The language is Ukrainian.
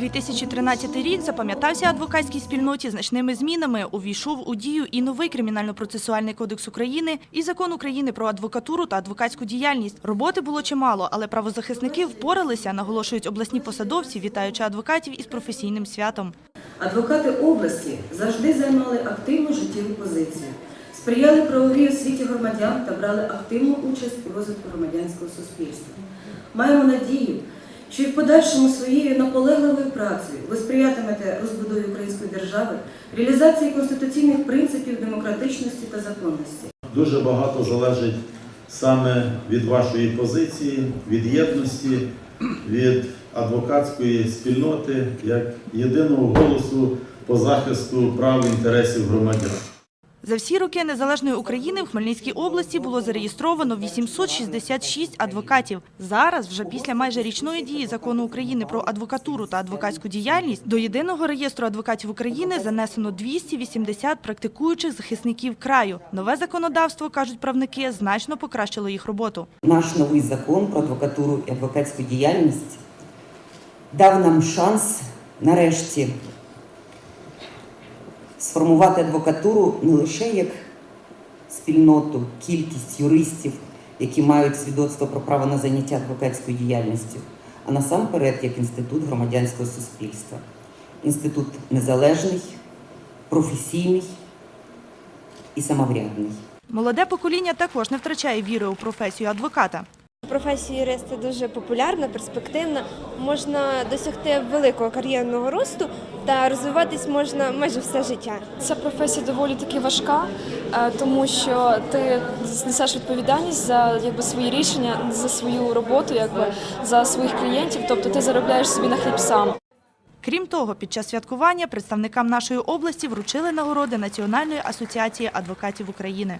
2013 рік запам'ятався адвокатській спільноті значними змінами. Увійшов у дію і новий кримінально-процесуальний кодекс України, і закон України про адвокатуру та адвокатську діяльність. Роботи було чимало, але правозахисники впоралися, наголошують обласні посадовці, вітаючи адвокатів із професійним святом. Адвокати області завжди займали активну життєву позицію, сприяли правовій освіті громадян та брали активну участь у розвитку громадянського суспільства. Маємо надію, що і в подальшому своєю наполегливою працею ви сприятимете розбудові української держави, реалізації конституційних принципів демократичності та законності. Дуже багато залежить саме від вашої позиції, від єдності, від адвокатської спільноти як єдиного голосу по захисту прав і інтересів громадян. За всі роки незалежної України в Хмельницькій області було зареєстровано 866 адвокатів. Зараз, вже після майже річної дії закону України про адвокатуру та адвокатську діяльність, до єдиного реєстру адвокатів України занесено 280 практикуючих захисників краю. Нове законодавство, кажуть правники, значно покращило їх роботу. Наш новий закон про адвокатуру і адвокатську діяльність дав нам шанс нарешті сформувати адвокатуру не лише як спільноту, кількість юристів, які мають свідоцтво про право на заняття адвокатською діяльністю, а насамперед як інститут громадянського суспільства. Інститут незалежний, професійний і самоврядний. Молоде покоління також не втрачає віри у професію адвоката. Професія юриста дуже популярна, перспективна. Можна досягти великого кар'єрного росту та розвиватись можна майже все життя. Ця професія доволі таки важка, е, тому що ти несеш відповідальність за якби свої рішення, за свою роботу, якби за своїх клієнтів. Тобто ти заробляєш собі на хліб сам. Крім того, під час святкування представникам нашої області вручили нагороди Національної асоціації адвокатів України.